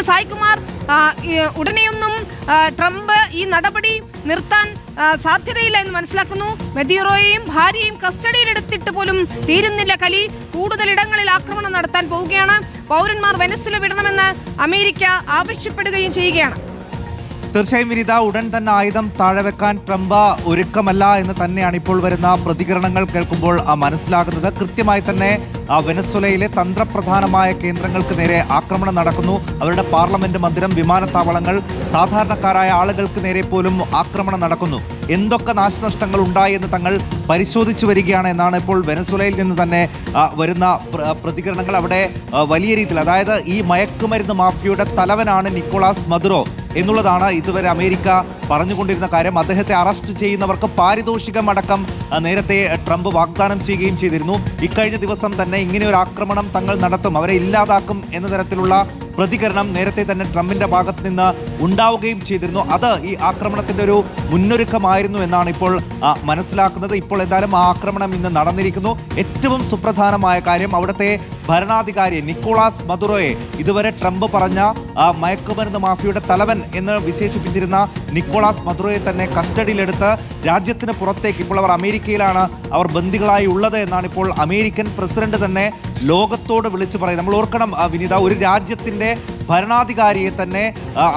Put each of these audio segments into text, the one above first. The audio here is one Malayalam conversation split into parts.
ഇപ്പോൾ സായികുമാർ ഉടനെയൊന്നും ട്രംപ് ഈ നടപടി നിർത്താൻ സാധ്യതയില്ല എന്ന് മനസ്സിലാക്കുന്നു. മെദിയോറോയെയും ഭാര്യയെയും കസ്റ്റഡിയിലെടുത്തിട്ട് പോലും തീരുന്നില്ല കലി. കൂടുതൽ ഇടങ്ങളിൽ ആക്രമണം നടത്താൻ പോവുകയാണ്. പൗരന്മാർ വെനസ്വല വിടണമെന്ന് അമേരിക്ക ആവശ്യപ്പെടുകയും ചെയ്യുകയാണ്. തീർച്ചയായും വിനിത ഉടൻ തന്നെ ആയുധം താഴെ വെക്കാൻ ട്രംപ് ഒരുക്കമല്ല എന്ന് തന്നെയാണ് ഇപ്പോൾ വരുന്ന പ്രതികരണങ്ങൾ കേൾക്കുമ്പോൾ മനസ്സിലാകുന്നത്. കൃത്യമായി തന്നെ വെനസ്വലയിലെ തന്ത്രപ്രധാനമായ കേന്ദ്രങ്ങൾക്ക് നേരെ ആക്രമണം നടക്കുന്നു. അവരുടെ പാർലമെന്റ് മന്ദിരം വിമാനത്താവളങ്ങൾ സാധാരണക്കാരായ ആളുകൾക്ക് നേരെ പോലും ആക്രമണം നടക്കുന്നു. എന്തൊക്കെ നാശനഷ്ടങ്ങൾ ഉണ്ടായി എന്ന് തങ്ങൾ പരിശോധിച്ചു വരികയാണ് എന്നാണ് ഇപ്പോൾ വെനസ്വലയിൽ നിന്ന് തന്നെ വരുന്ന പ്രതികരണങ്ങൾ. അവിടെ വലിയ രീതിയിൽ അതായത് ഈ മയക്കുമരുന്ന് മാഫിയയുടെ തലവനാണ് നിക്കോളാസ് മദുറോ. എന്നുള്ളതാണ് ഇതുവരെ അമേരിക്ക പറഞ്ഞുകൊണ്ടിരുന്ന കാര്യം. അദ്ദേഹത്തെ അറസ്റ്റ് ചെയ്യുന്നവർക്ക് പാരിതോഷികം അടക്കം നേരത്തെ ട്രംപ് വാഗ്ദാനം ചെയ്യുകയും ചെയ്തിരുന്നു. ഇക്കഴിഞ്ഞ ദിവസം തന്നെ ഇങ്ങനെ ഒരു ആക്രമണം തങ്ങൾ നടത്തും. അവരെ ഇല്ലാതാക്കും എന്ന തരത്തിലുള്ള പ്രതികരണം നേരത്തെ തന്നെ ട്രംപിന്റെ ഭാഗത്ത് നിന്ന് ഉണ്ടാവുകയും ചെയ്തിരുന്നു. അത് ഈ ആക്രമണത്തിന്റെ ഒരു മുന്നൊരുക്കമായിരുന്നു എന്നാണ് ഇപ്പോൾ മനസ്സിലാക്കുന്നത്. ഇപ്പോൾ എന്തായാലും ആ ആക്രമണം ഇന്ന് നടന്നിരിക്കുന്നു. ഏറ്റവും സുപ്രധാനമായ കാര്യം അവിടുത്തെ ഭരണാധികാരി നിക്കോളാസ് മദുറോയെ ഇതുവരെ ട്രംപ് പറഞ്ഞ മയക്കുമരുന്ന് മാഫിയയുടെ തലവൻ എന്ന് വിശേഷിപ്പിച്ചിരുന്ന നിക്കോളാസ് മദുറോയെ തന്നെ കസ്റ്റഡിയിലെടുത്ത് രാജ്യത്തിന് പുറത്തേക്ക് ഇപ്പോൾ അവർ അമേരിക്കയിലാണ് അവർ ബന്ദികളായി ഉള്ളത് എന്നാണ് ഇപ്പോൾ അമേരിക്കൻ പ്രസിഡന്റ് തന്നെ ലോകത്തോട് വിളിച്ചു പറയുന്നത്. നമ്മൾ ഓർക്കണം വിനീത ഒരു രാജ്യത്തിന്റെ ഭരണാധികാരിയെ തന്നെ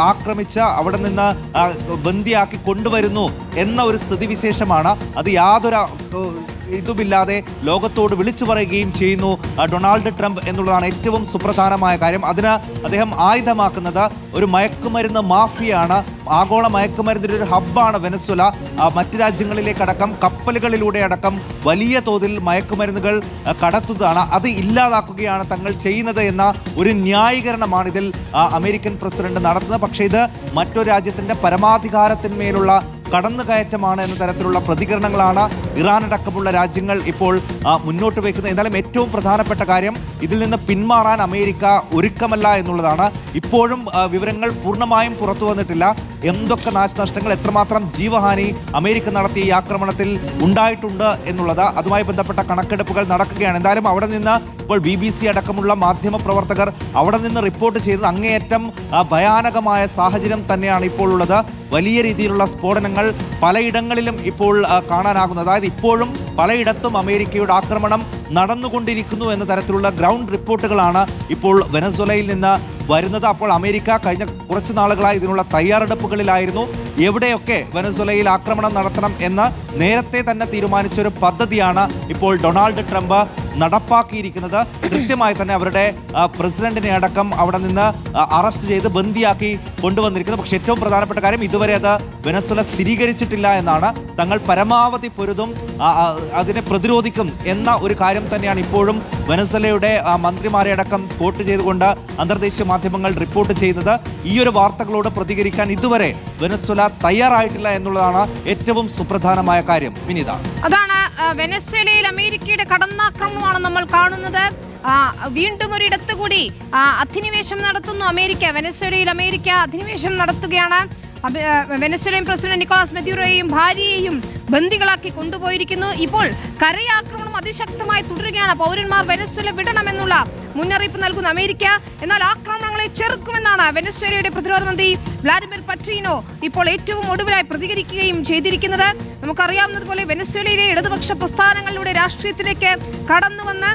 ആക്രമിച്ച് അവിടെ നിന്ന് ബന്ദിയാക്കി കൊണ്ടുവരുന്നു എന്ന ഒരു സ്ഥിതിവിശേഷമാണ്. അത് യാതൊരു ഇതുമില്ലാതെ ലോകത്തോട് വിളിച്ചു പറയുകയും ചെയ്യുന്നു ഡൊണാൾഡ് ട്രംപ് എന്നുള്ളതാണ് ഏറ്റവും സുപ്രധാനമായ കാര്യം. അതിന് അദ്ദേഹം ആയുധമാക്കുന്നത് ഒരു മയക്കുമരുന്ന് മാഫിയാണ്. ആഗോള മയക്കുമരുന്നിന്റെ ഒരു ഹബ്ബാണ് വെനസ്വല. മറ്റ് രാജ്യങ്ങളിലേക്കടക്കം കപ്പലുകളിലൂടെ അടക്കം വലിയ തോതിൽ മയക്കുമരുന്നുകൾ കടത്തുന്നതാണ്. അത് ഇല്ലാതാക്കുകയാണ് തങ്ങൾ ചെയ്യുന്നത് എന്ന ഒരു ന്യായീകരണമാണ് ഇതിൽ അമേരിക്കൻ പ്രസിഡന്റ് നടത്തുന്നത്. പക്ഷേ ഇത് മറ്റൊരു രാജ്യത്തിന്റെ പരമാധികാരത്തിന്മേലുള്ള കടന്നുകയറ്റമാണ് എന്ന തരത്തിലുള്ള പ്രതികരണങ്ങളാണ് ഇറാൻ അടക്കമുള്ള രാജ്യങ്ങൾ ഇപ്പോൾ മുന്നോട്ട് വയ്ക്കുന്നത്. എന്നാലും ഏറ്റവും പ്രധാനപ്പെട്ട കാര്യം ഇതിൽ നിന്ന് പിന്മാറാൻ അമേരിക്ക ഒരുക്കമല്ല എന്നുള്ളതാണ്. ഇപ്പോഴും വിവരങ്ങൾ പൂർണമായും പുറത്തു വന്നിട്ടില്ല. എന്തൊക്കെ നാശനഷ്ടങ്ങൾ എത്രമാത്രം ജീവഹാനി അമേരിക്ക നടത്തിയ ഈ ആക്രമണത്തിൽ ഉണ്ടായിട്ടുണ്ട് എന്നുള്ളത് അതുമായി ബന്ധപ്പെട്ട കണക്കെടുപ്പുകൾ നടക്കുകയാണ്. എന്തായാലും അവിടെ നിന്ന് ഇപ്പോൾ ബി ബി സി അടക്കമുള്ള മാധ്യമ പ്രവർത്തകർ അവിടെ നിന്ന് റിപ്പോർട്ട് ചെയ്തത് അങ്ങേയറ്റം ഭയാനകമായ സാഹചര്യം തന്നെയാണ് ഇപ്പോൾ ഉള്ളത്. വലിയ രീതിയിലുള്ള സ്ഫോടനങ്ങൾ പലയിടങ്ങളിലും ഇപ്പോൾ കാണാനാകുന്നത്. അതായത് ഇപ്പോഴും പലയിടത്തും അമേരിക്കയുടെ ആക്രമണം നടന്നുകൊണ്ടിരിക്കുന്നു എന്ന തരത്തിലുള്ള ഗ്രൗണ്ട് റിപ്പോർട്ടുകളാണ് ഇപ്പോൾ വെനസ്വലയിൽ നിന്ന് വരുന്നത്. അപ്പോൾ അമേരിക്ക കഴിഞ്ഞ കുറച്ച് നാളുകളായി ഇതിനുള്ള തയ്യാറെടുപ്പുകളിലായിരുന്നു. എവിടെയൊക്കെ വെനസ്വലയിൽ ആക്രമണം നടത്തണം എന്ന് നേരത്തെ തന്നെ തീരുമാനിച്ച ഒരു പദ്ധതിയാണ് ഇപ്പോൾ ഡൊണാൾഡ് ട്രംപ് നടപ്പാക്കിയിരിക്കുന്നത്. കൃത്യമായി തന്നെ അവരുടെ പ്രസിഡന്റിനെ അടക്കം അവിടെ നിന്ന് അറസ്റ്റ് ചെയ്ത് ബന്ദിയാക്കി കൊണ്ടുവന്നിരിക്കുന്നത് പക്ഷേ ഏറ്റവും പ്രധാനപ്പെട്ട കാര്യം ഇതുവരെ അത് വെനസ്വല സ്ഥിരീകരിച്ചിട്ടില്ല എന്നാണ്. തങ്ങൾ പരമാവധി പൊരുതും അതിനെ പ്രതിരോധിക്കും എന്ന ഒരു കാര്യം തന്നെയാണ് ഇപ്പോഴും വെനസ്വലയുടെ മന്ത്രിമാരെ അടക്കം കോട്ട് ചെയ്തുകൊണ്ട് അന്തർദേശീയ മാധ്യമങ്ങൾ റിപ്പോർട്ട് ചെയ്യുന്നത്. ഈ ഒരു വാർത്തകളോട് പ്രതികരിക്കാൻ ഇതുവരെ വെനസ്വല തയ്യാറായിട്ടില്ല എന്നുള്ളതാണ് ഏറ്റവും സുപ്രധാനമായ കാര്യം. വിനീത. അതാണ് വെനസ്വേലയിൽ അമേരിക്കയുടെ കടന്നാക്രമണമാണ് നമ്മൾ കാണുന്നത്. വീണ്ടും ഒരിടത്ത് കൂടി അധിനിവേശം നടത്തുന്നു അമേരിക്ക. വെനസ്വേലയിൽ അമേരിക്ക അധിനിവേശം നടത്തുകയാണ്. വെനസ്വേലൻ പ്രസിഡന്റ് നിക്കോളാസ് മെദ്യൂറോയെയും ഭാര്യയെയും ബന്ദികളാക്കി കൊണ്ടുപോയിരിക്കുന്നു. ഇപ്പോൾ കരയാക്രമണം അതിശക്തമായി തുടരുകയാണ്. പൗരന്മാർ വെനസ്വേല വിടണമെന്നുള്ള മുന്നറിയിപ്പ് നൽകുന്ന അമേരിക്ക. എന്നാൽ ആക്രമണങ്ങളെ ചെറുക്കുമെന്നാണ് വെനസ്വേലയുടെ പ്രതിരോധ മന്ത്രി വ്ളാഡിമിർ പട്രീനോ ഇപ്പോൾ ഏറ്റവും ഒടുവിലായി പ്രതികരിക്കുകയും ചെയ്തിരിക്കുന്നത്. നമുക്കറിയാവുന്നതുപോലെ വെനസ്വേലയിലെ ഇടതുപക്ഷ പ്രസ്ഥാനങ്ങളിലൂടെ രാഷ്ട്രീയത്തിലേക്ക് കടന്നുവന്ന്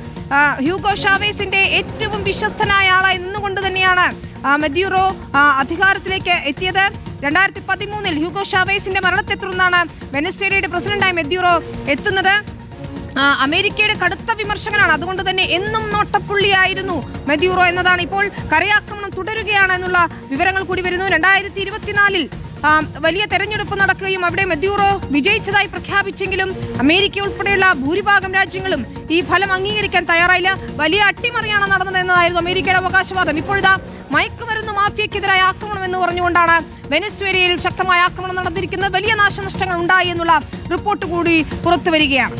ഹ്യൂഗോ ഷാവേസിന്റെ ഏറ്റവും വിശ്വസ്തനായ ആളായി നിന്നുകൊണ്ട് തന്നെയാണ് മെദ്യൂറോ അധികാരത്തിലേക്ക് എത്തിയത്. രണ്ടായിരത്തി പതിമൂന്നിൽ ഹ്യൂഗോ ഷാവേസിന്റെ മരണത്തെ തുടർന്നാണ് വെനസ്വേലയുടെ പ്രസിഡന്റായി മെദ്യൂറോ എത്തുന്നത്. അമേരിക്കയുടെ കടുത്ത വിമർശകനാണ് അതുകൊണ്ട് തന്നെ എന്നും നോട്ടപ്പുള്ളിയായിരുന്നു മെദ്യൂറോ എന്നതാണ്. ഇപ്പോൾ കരയാക്രമണം തുടരുകയാണ് എന്നുള്ള വിവരങ്ങൾ കൂടി വരുന്നു. രണ്ടായിരത്തി ഇരുപത്തിനാലിൽ വലിയ തെരഞ്ഞെടുപ്പ് നടക്കുകയും അവിടെ മെദ്യൂറോ വിജയിച്ചതായി പ്രഖ്യാപിച്ചെങ്കിലും അമേരിക്ക ഉൾപ്പെടെയുള്ള ഭൂരിഭാഗം രാജ്യങ്ങളും ഈ ഫലം അംഗീകരിക്കാൻ തയ്യാറായില്ല. വലിയ അട്ടിമറിയാണ് നടന്നത് എന്നതായിരുന്നു അമേരിക്കയുടെ അവകാശവാദം. ഇപ്പോഴിതാ മയക്കുമരുന്ന് മാഫിയക്കെതിരായ ആക്രമണം എന്ന് പറഞ്ഞുകൊണ്ടാണ് വെനസ്വേലയിൽ ശക്തമായ ആക്രമണം നടന്നിരിക്കുന്നത്. വലിയ നാശനഷ്ടങ്ങൾ ഉണ്ടായി എന്നുള്ള റിപ്പോർട്ട് കൂടി പുറത്തു വരികയാണ്.